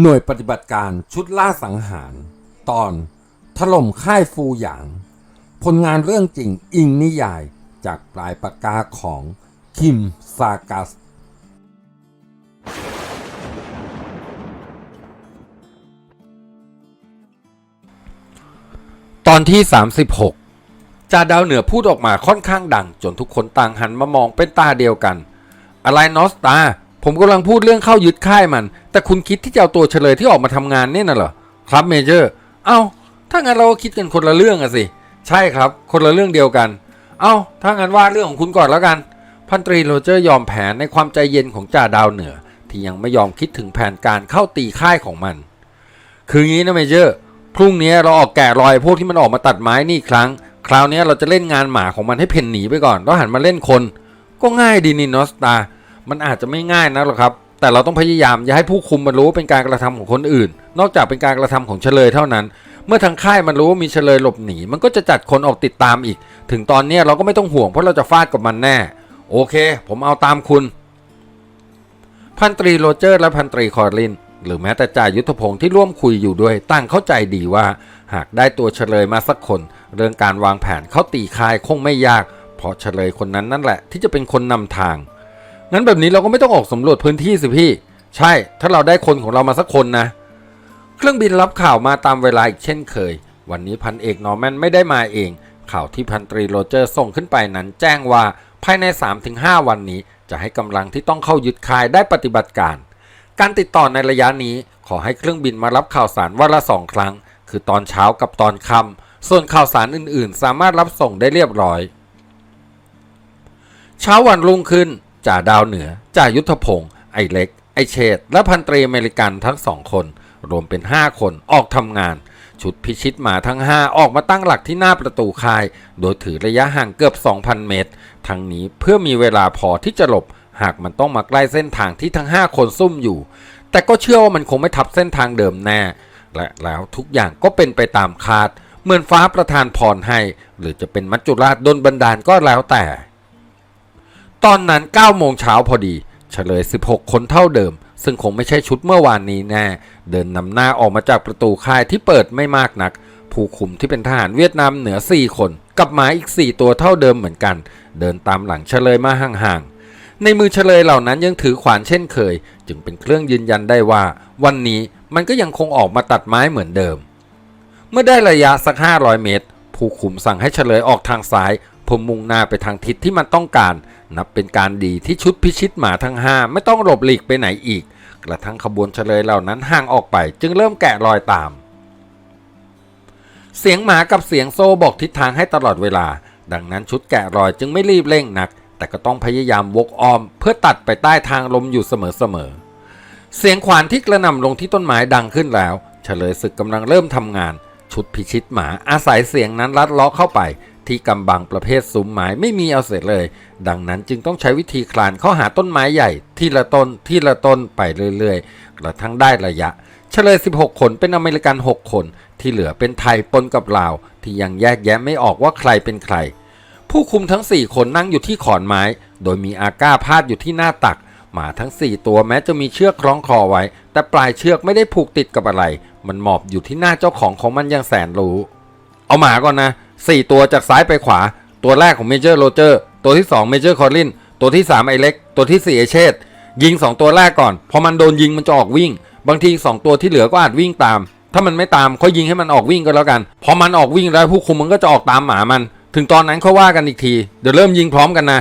หน่วยปฏิบัติการชุดล่าสังหาร ตอน ถล่มค่ายฟูหยาง ผลงานเรื่องจริงอิงนิยายจากปลายปากกาของคิมซากัส ตอนที่ 36จ่าดาวเหนือพูดออกมาค่อนข้างดัง จนทุกคนต่างหันมามองเป็นตาเดียวกัน อะไรนอสตา ผมกำลังพูดเรื่องเข้ายึดค่ายมัน แต่คุณคิดที่จะเอาตัวเฉลยที่ออกมาทำงานเนี่ยน่ะเหรอ ครับเมเจอร์ เอ้า ถ้างั้นเราก็คิดกันคนละเรื่องอะสิ ใช่ครับ คนละเรื่องเดียวกัน เอ้า ถ้างั้นว่าเรื่องของคุณก่อนแล้วกัน พันตรีโรเจอร์ยอมแผนในความใจเย็นของจ่าดาวเหนือ ที่ยังไม่ยอมคิดถึงแผนการเข้าตีค่ายของมัน คืองี้นะเมเจอร์ พรุ่งนี้เราออกแกะรอยพวกที่มันออกมาตัดไม้นี่ครั้ง คราวนี้เราจะเล่นงานหมาของมันให้เพ่นหนีไปก่อน แล้วหันมาเล่นคน ก็ง่ายดีนี่นอสตา มันอาจจะไม่ง่ายนะหรอกครับ แต่เราต้องพยายามอย่าให้ผู้คุมมันรู้ว่าเป็นการกระทำของคนอื่น นอกจากเป็นการกระทำของเฉลยเท่านั้น เมื่อทางค่ายมันรู้ว่ามีเฉลยหลบหนี มันก็จะจัดคนออกติดตามอีก ถึงตอนนี้เราก็ไม่ต้องห่วงเพราะเราจะฟาดกับมันแน่ โอเค ผมเอาตามคุณ พันตรีโรเจอร์และพันตรีคอร์ลิน หรือแม้แต่จ่ายุทธพงศ์ที่ร่วมคุยอยู่ด้วยตั้งเข้าใจดีว่า หากได้ตัวเฉลยมาสักคน เรื่องการวางแผนเข้าตีคายคงไม่ยาก เพราะเฉลยคนนั้นนั่นแหละที่จะเป็นคนนำทาง งั้นแบบนี้เราก็ไม่ต้องออกสำรวจพื้นที่สิพี่ ใช่ ถ้าเราได้คนของเรามาสักคนนะ เครื่องบินรับข่าวมาตามเวลาอีกเช่นเคย วันนี้พันเอกนอร์แมนไม่ได้มาเอง ข่าวที่พันตรีโรเจอร์ส่งขึ้นไปนั้นแจ้งว่าภายใน 3-5 วันนี้ จะให้กำลังที่ต้องเข้ายึดคายได้ปฏิบัติการ การติดต่อในระยะนี้ขอให้เครื่องบินมารับข่าวสารวันละสองครั้ง คือตอนเช้ากับตอนค่ำส่วนข่าวสารอื่น ๆ สามารถรับส่งได้เรียบร้อย เช้าวันรุ่งขึ้น จ่าดาวเหนือจ่ายุทธพงศ์ไอเล็ก ไอเชษและพันตรีอเมริกันทั้งสองคน รวมเป็น 5 คนออกทำงาน ชุดพิชิตหมาทั้ง 5 ออกมาตั้งหลักที่หน้าประตูค่าย โดยถือระยะห่างเกือบ 2,000 เมตร ทั้งนี้เพื่อมีเวลาพอที่จะหลบ หากมันต้องมาใกล้เส้นทางที่ทั้ง 5 คนซุ่มอยู่ แต่ก็เชื่อว่ามันคงไม่ทับเส้นทางเดิมแน่ และแล้วทุกอย่างก็เป็นไปตามคาด เหมือนฟ้าประทานพรให้ หรือจะเป็นมัจจุราชดนบันดาลก็แล้วแต่ ตอนนั้น9โมงเช้าพอดี เฉลย 16 คนเท่าเดิม ซึ่งคงไม่ใช่ชุดเมื่อวานนี้แน่ เดินนำหน้าออกมาจากประตูค่ายที่เปิดไม่มากนัก ผู้คุมที่เป็นทหารเวียดนามเหนือ 4 คน กับหมาอีก 4 ตัวเท่าเดิมเหมือนกัน เดินตามหลังเฉลยมาห่างๆ ในมือเฉลยเหล่านั้นยังถือขวานเช่นเคย จึงเป็นเครื่องยืนยันได้ว่า วันนี้มันก็ยังคงออกมาตัดไม้เหมือนเดิม เมื่อได้ระยะสัก 500 เมตร ผู้คุมสั่งให้เฉลยออกทางซ้ายเพื่อมุ่งหน้าไปทางทิศที่มันต้องการ นับเป็นการดีที่ชุดพิชิตหมาทั้ง 5 ไม่ต้องหลบหลีกไปไหนอีก กระทั่งขบวนเฉลยเหล่านั้นห่างออกไป จึงเริ่มแกะรอยตาม เสียงหมากับเสียงโซ่บอกทิศทางให้ตลอดเวลา ดังนั้นชุดแกะรอยจึงไม่รีบเร่งนัก แต่ก็ต้องพยายามวกอ้อม เพื่อตัดไปใต้ทางลมอยู่เสมอๆเสียงขวานที่กระหน่ำลงที่ต้นไม้ดังขึ้นแล้ว เฉลยศึกกำลังเริ่มทำงาน ชุดพิชิตหมาอาศัยเสียงนั้นลัดเลาะเข้าไป ที่กำบังประเภทซุ้มไม้ไม่มีเอาเสร็จเลย ดังนั้นจึงต้องใช้วิธีคลานเข้าหาต้นไม้ใหญ่ ทีละต้นทีละต้นไปเรื่อยๆ กระทั่งได้ระยะ เฉลย 16 คนเป็นอเมริกัน 6 คน ที่เหลือเป็นไทยปนกับลาว ที่ยังแยกแยะไม่ออกว่าใครเป็นใคร ผู้คุมทั้ง 4 คนนั่งอยู่ที่ขอนไม้ โดยมีอาก้าพาดอยู่ที่หน้าตักหมาทั้ง 4 ตัวแม้จะมีเชือกคล้องคอไว้ แต่ปลายเชือกไม่ได้ผูกติดกับอะไร มันหมอบอยู่ที่หน้าเจ้าของของมันอยังแสนรู้ เอาหมาก่อนนะ 4 ตัวจากซ้ายไปขวา ตัวแรกของเมเจอร์โรเจอร์ตัวที่2เมเจอร์คอร์ลินตัวที่ 3 ไอเล็ก ตัวที่ 4 ไอเชษยิง 2 ตัวแรกก่อน พอมันโดนยิงมันจะออกวิ่ง บางที 2 ตัวที่เหลือก็อาจวิ่งตาม ถ้ามันไม่ตามค่อยยิงให้มันออกวิ่งก็แล้วกัน พอมันออกวิ่งแล้วผู้คุมมันก็จะออกตามหมามัน ถึงตอนนั้นค่อยว่ากันอีกที เดี๋ยวเริ่มยิงพร้อมกันนะ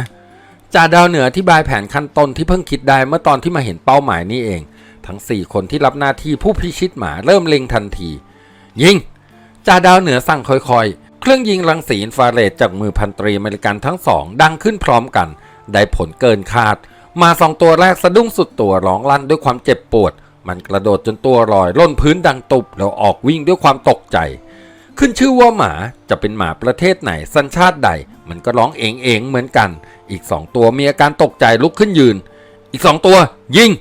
จ่าดาวเหนืออธิบายแผนขั้นต้นที่เพิ่งคิดได้เมื่อตอนที่มาเห็นเป้าหมายนี่เอง ทั้ง 4 คนที่รับหน้าที่ผู้พิชิตหมาเริ่มเล็งทันที ยิง จ่าดาวเหนือสั่งค่อยๆ เครื่องยิงรังสีอินฟราเรดจากมือพันตรีอเมริกันทั้งสอง ดังขึ้นพร้อมกัน ได้ผลเกินคาด มาสองตัวแรกสะดุ้งสุดตัวร้องลั่นด้วยความเจ็บปวด มันกระโดดจนตัวลอยล่นพื้นดังตุบแล้วออกวิ่งด้วยความตกใจ ขึ้นชื่อว่าหมาจะเป็นหมาประเทศไหนสัญชาติใด มันก็ร้องเองเองๆเหมือนกัน อีกสองตัวมีอาการตกใจลุกขึ้นยืน อีกสองตัว ยิง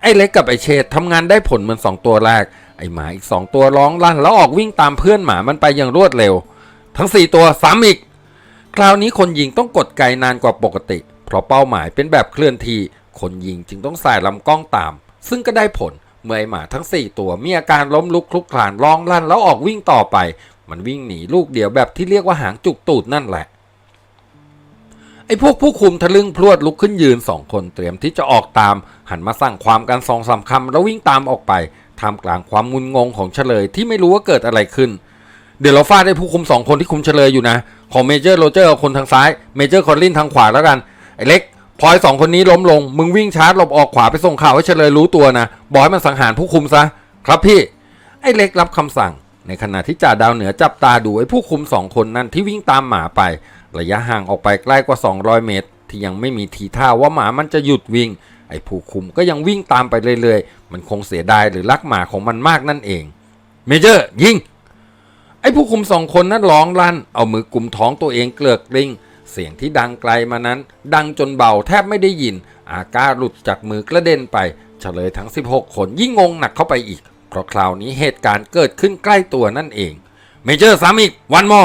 ไอ้เล็กกับไอ้เชษทำงานได้ผลเหมือนสองตัวแรก ไอหมาอีกสองตัวร้องลั่นแล้วออกวิ่งตามเพื่อนหมามันไปอย่างรวดเร็ว ทั้งสี่ตัวซ้ำอีก คราวนี้คนยิงต้องกดไกนานกว่าปกติ เพราะเป้าหมายเป็นแบบเคลื่อนที่ คนยิงจึงต้องใส่ลำกล้องตาม ซึ่งก็ได้ผลเมื่อไอหมาทั้ง4ตัวมีอาการล้มลุกคลุกคลานร้องลั่นแล้วออกวิ่งต่อไป มันวิ่งหนีลูกเดียวแบบที่เรียกว่าหางจุกตูดนั่นแหละไอ้พวกผู้คุมทะลึ่งพรวดลุกขึ้นยืนสองคนเตรียมที่จะออกตาม หันมาสั่งความกันสองสามคำแล้ววิ่งตามออกไป ท่ามกลางความงุนงงของเฉลยที่ไม่รู้ว่าเกิดอะไรขึ้น เดี๋ยวเราฟาดไอ้ผู้คุมสองคนที่คุมเฉลยอยู่นะ ของเมเจอร์โรเจอร์คนทางซ้าย เมเจอร์คอลลินทางขวาแล้วกัน ไอ้เล็กพลอยสองคนนี้ล้มลง มึงวิ่งชาร์จหลบออกขวาไปส่งข่าวให้เฉลยรู้ตัวนะ บอกให้มันสังหารผู้คุมซะ ครับพี่ ไอ้เล็กรับคำสั่ง ในขณะที่จ่าดาวเหนือจับตาดูไอ้ผู้คุมสองคนนั้นที่วิ่งตามหมาไประยะห่างออกไปใกล้กว่า 200 เมตร ที่ยังไม่มีทีท่าว่าหมามันจะหยุดวิ่ง ไอ้ผู้คุมก็ยังวิ่งตามไปเรื่อยๆ มันคงเสียดายหรือรักหมาของมันมากนั่นเอง เมเจอร์ยิง ไอ้ผู้คุมสองคนนั้นร้องลั่น เอามือกุมท้องตัวเองเกลือกกลิ้งเสียงที่ดังไกลมานั้น ดังจนเบาแทบไม่ได้ยิน อากาหลุดจากมือกระเด็นไป เฉลยทั้ง 16 คนยิ่งงงหนักเข้าไปอีก เพราะคราวนี้เหตุการณ์เกิดขึ้นใกล้ตัวนั่นเอง เมเจอร์ซ้ำอีกวันมอ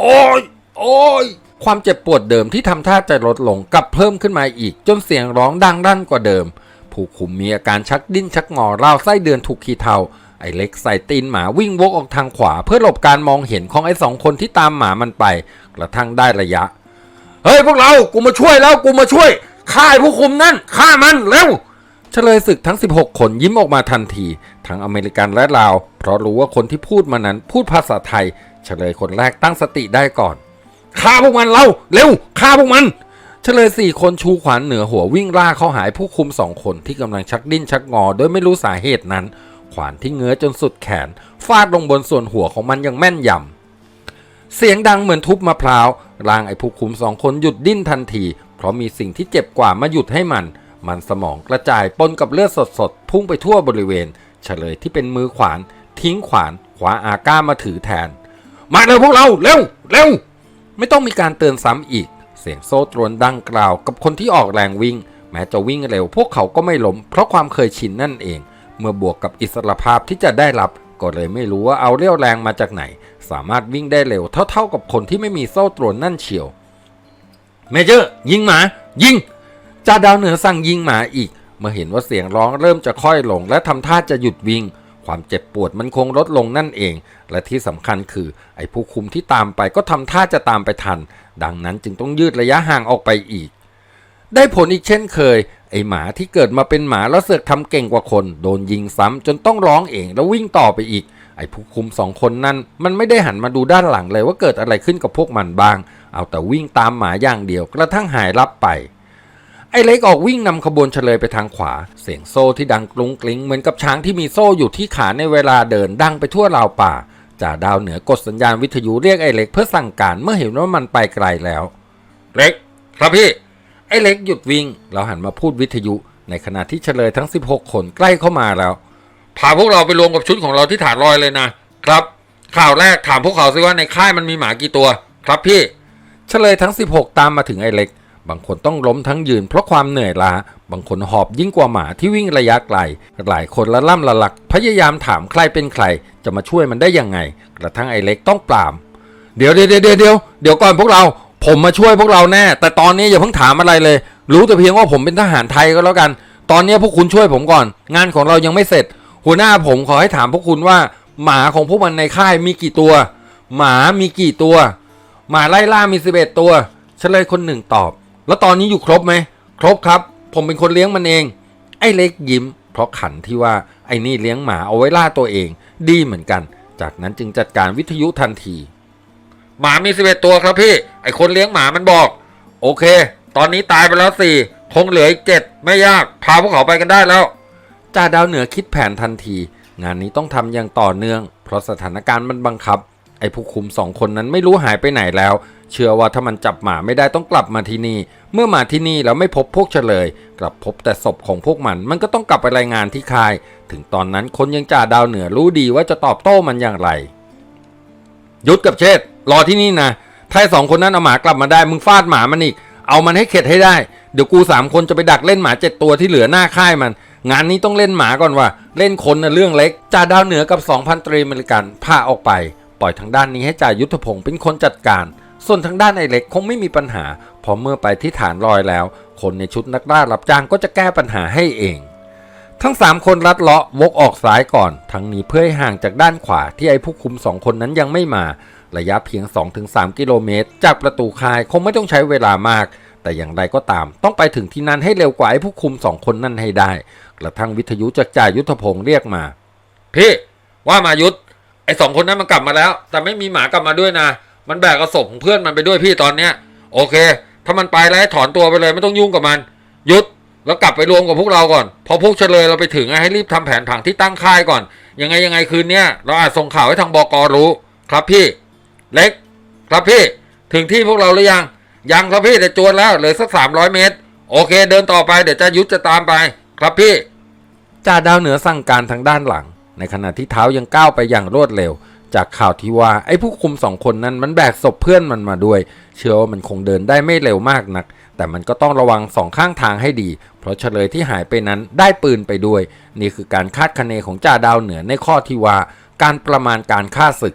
โอ้ย โอ้ย ความเจ็บปวดเดิมที่ทำท่าจะลดลงกลับเพิ่มขึ้นมาอีก จนเสียงร้องดังรั่นกว่าเดิม ผู้คุมมีอาการชักดิ้นชักงอราวไส้เดือนถูกขีเทาไอ้เล็กใส่ตีนหมาวิ่งวกออกทางขวา เพื่อหลบการมองเห็นของไอ้สองคนที่ตามหมามันไป กระทั่งได้ระยะ เฮ้ยพวกเรา กูมาช่วยแล้วกูมาช่วยฆ่าไอ้ผู้คุมนั่นฆ่ามันเร็วเฉลยศึกทั้ง 16 คนยิ้มออกมาทันที ทั้งอเมริกันและลาว เพราะรู้ว่าคนที่พูดมานั้นพูดภาษาไทย เฉลยคนแรกตั้งสติได้ก่อน ฆ่าพวกมันเราเร็วฆ่าพวกมันเฉลยสี่คนชูขวานเหนือหัววิ่งล่าเข้าหายผู้คุมสองคนที่กำลังชักดิ้นชักงอ โดยไม่รู้สาเหตุนั้น ขวานที่เงื้อจนสุดแขน ฟาดลงบนส่วนหัวของมันอย่างแม่นยำเสียงดังเหมือนทุบมะพร้าวร่างไอ้ผู้คุมสองคนหยุดดิ้นทันที เพราะมีสิ่งที่เจ็บกว่ามาหยุดให้มัน มันสมองกระจายปนกับเลือดสดๆพุ่งไปทั่วบริเวณ เฉลยที่เป็นมือขวาน ทิ้งขวานขวาอาก้ามาถือแทน มาเร็วพวกเราเร็วเร็ว ไม่ต้องมีการเตือนซ้ำอีก เสียงโซ่ตรวนดังกล่าวกับคนที่ออกแรงวิ่ง แม้จะวิ่งเร็วพวกเขาก็ไม่ล้มเพราะความเคยชินนั่นเอง เมื่อบวกกับอิสรภาพที่จะได้รับ ก็เลยไม่รู้ว่าเอาเรี่ยวแรงมาจากไหน สามารถวิ่งได้เร็วเท่าๆกับคนที่ไม่มีโซ่ตรวนนั่นเชียวเมเจอร์ ยิงหมา ยิงจ่าดาวเหนือสั่งยิงหมาอีกเมื่อเห็นว่าเสียงร้องเริ่มจะค่อยลงและทำท่าจะหยุดวิ่ง ความเจ็บปวดมันคงลดลงนั่นเอง และที่สำคัญคือไอ้ผู้คุมที่ตามไปก็ทำท่าจะตามไปทัน ดังนั้นจึงต้องยืดระยะห่างออกไปอีก ได้ผลอีกเช่นเคย ไอ้หมาที่เกิดมาเป็นหมาแล้วเสือกทำเก่งกว่าคน โดนยิงซ้ำจนต้องร้องเองแล้ววิ่งต่อไปอีก ไอ้ผู้คุมสองคนนั้น มันไม่ได้หันมาดูด้านหลังเลยว่าเกิดอะไรขึ้นกับพวกมันบ้าง เอาแต่วิ่งตามหมาอย่างเดียวกระทั่งหายลับไป อ้เล็กออกวิ่งนำขบวนเฉลยไปทางขวา เสียงโซ่ที่ดังกรุงกริ้งเหมือนกับช้างที่มีโซ่อยู่ที่ขาในเวลาเดินดังไปทั่วราวป่าจ่าดาวเหนือกดสัญญาณวิทยุเรียกไอ้เล็กเพื่อสั่งการเมื่อเห็นว่ามันไปไกลแล้ว เล็ก ครับพี่ ไอ้เล็กหยุดวิ่งแล้วหันมาพูดวิทยุ ในขณะที่เฉลยทั้ง 16 คนใกล้เข้ามาแล้ว พาพวกเราไปรวมกับชุดของเราที่ฐานลอยเลยนะ ครับ ข่าวแรกถามพวกเขาสิว่าในค่ายมันมีหมากี่ตัว ครับพี่ เฉลยทั้ง 16 ตามมาถึงไอ้เล็ก บางคนต้องล้มทั้งยืนเพราะความเหนื่อยล้า บางคนหอบยิ่งกว่าหมาที่วิ่งระยะไกล หลายคนละล่ำละหลัก พยายามถามใครเป็นใคร จะมาช่วยมันได้ยังไง กระทั่งไอ้เล็กต้องปราม เดี๋ยวเดี๋ยวเดี๋ยวเดี๋ยวเดี๋ยวก่อนพวกเรา ผมมาช่วยพวกเราแน่ แต่ตอนนี้อย่าเพิ่งถามอะไรเลย รู้แต่เพียงว่าผมเป็นทหารไทยก็แล้วกัน ตอนนี้พวกคุณช่วยผมก่อน งานของเรายังไม่เสร็จ หัวหน้าผมขอให้ถามพวกคุณว่า หมาของพวกมันในค่ายมีกี่ตัว หมามีกี่ตัว หมาไล่ล่ามีสิบเอ็ดตัวเฉลยคนหนึ่งตอบ แล้วตอนนี้อยู่ครบไหม ครบครับ ผมเป็นคนเลี้ยงมันเอง ไอ้เล็กยิ้ม เพราะขันที่ว่าไอ้นี่เลี้ยงหมาเอาไว้ล่าตัวเอง ดีเหมือนกัน จากนั้นจึงจัดการวิทยุทันที หมามีสิบเอ็ดตัวครับพี่ ไอคนเลี้ยงหมามันบอก โอเค ตอนนี้ตายไปแล้วสี่คงเหลืออีกเจ็ดไม่ยาก พาพวกเขาไปกันได้แล้วจ่าดาวเหนือคิดแผนทันที งานนี้ต้องทำอย่างต่อเนื่อง เพราะสถานการณ์มันบังคับ ไอ้ผู้คุมสองคนนั้นไม่รู้หายไปไหนแล้ว เชื่อว่าถ้ามันจับหมาไม่ได้ต้องกลับมาที่นี่ เมื่อมาที่นี่แล้วไม่พบพวกเฉลย กลับพบแต่ศพของพวกมัน มันก็ต้องกลับไปรายงานที่ค่าย ถึงตอนนั้นคนยังจ่าดาวเหนือรู้ดีว่าจะตอบโต้มันอย่างไร ยุดกับเชษรอที่นี่นะถ้าไอ้สองคนนั้นเอาหมากลับมาได้มึงฟาดหมามันอีก เอามันให้เข็ดให้ได้ เดี๋ยวกูสามคนจะไปดักเล่นหมาเจ็ดตัวที่เหลือหน้าค่ายมัน งานนี้ต้องเล่นหมาก่อนว่ะ เล่นคนนะเรื่องเล็ก จ่าดาวเหนือกับสองพันตรีอเมริกันพาออกไป ปล่อยทางด้านนี้ให้จ่ายยุทธพงศ์เป็นคนจัดการ ส่วนทางด้านไอ้เล็กคงไม่มีปัญหาเพราะเมื่อไปที่ฐานลอยแล้ว คนในชุดนักล่ารับจ้างก็จะแก้ปัญหาให้เอง ทั้งสามคนลัดเลาะวกออกซ้ายก่อน ทั้งนี้เพื่อให้ห่างจากด้านขวาที่ไอ้ผู้คุมสองคนนั้นยังไม่มา ระยะเพียง 2-3 กิโลเมตร จากประตูคายคงไม่ต้องใช้เวลามากแต่อย่างไรก็ตามต้องไปถึงที่นั่นให้เร็วกว่าไอ้ผู้คุมสองคนนั่นให้ได้ กระทั่งวิทยุจากจ่ายุทธพงศ์เรียกมา พี่ ว่ามายุทธ ไอ้สองคนนั้นมันกลับมาแล้ว แต่ไม่มีหมากลับมาด้วยนะ มันแบกกระสบของเพื่อนมันไปด้วยพี่ตอนเนี้ย โอเค ถ้ามันไปแล้วถอนตัวไปเลยไม่ต้องยุ่งกับมันยุทธแล้วกลับไปรวมกับพวกเราก่อน พอพวกเฉลยเราไปถึงให้รีบทำแผนผังที่ตั้งค่ายก่อน ยังไงยังไงคืนเนี้ยเราอาจส่งข่าวให้ทางบกรู้ ครับพี่ เล็ก ครับพี่ ถึงที่พวกเราหรือยัง ยังครับพี่แต่จวนแล้วเหลือสักสามร้อยเมตร โอเค เดินต่อไปเดี๋ยวจะยุทธจะตามไป ครับพี่จ่าดาวเหนือสั่งการทางด้านหลัง ในขณะที่เท้ายังก้าวไปอย่างรวดเร็ว จากข่าวที่ว่าไอ้ผู้คุมสองคนนั้นมันแบกศพเพื่อนมันมาด้วย เชื่อว่ามันคงเดินได้ไม่เร็วมากนัก แต่มันก็ต้องระวังสองข้างทางให้ดี เพราะเฉลยที่หายไปนั้นได้ปืนไปด้วย นี่คือการคาดคะเนของจ่าดาวเหนือในข้อที่ว่า การประมาณการฆ่าศึก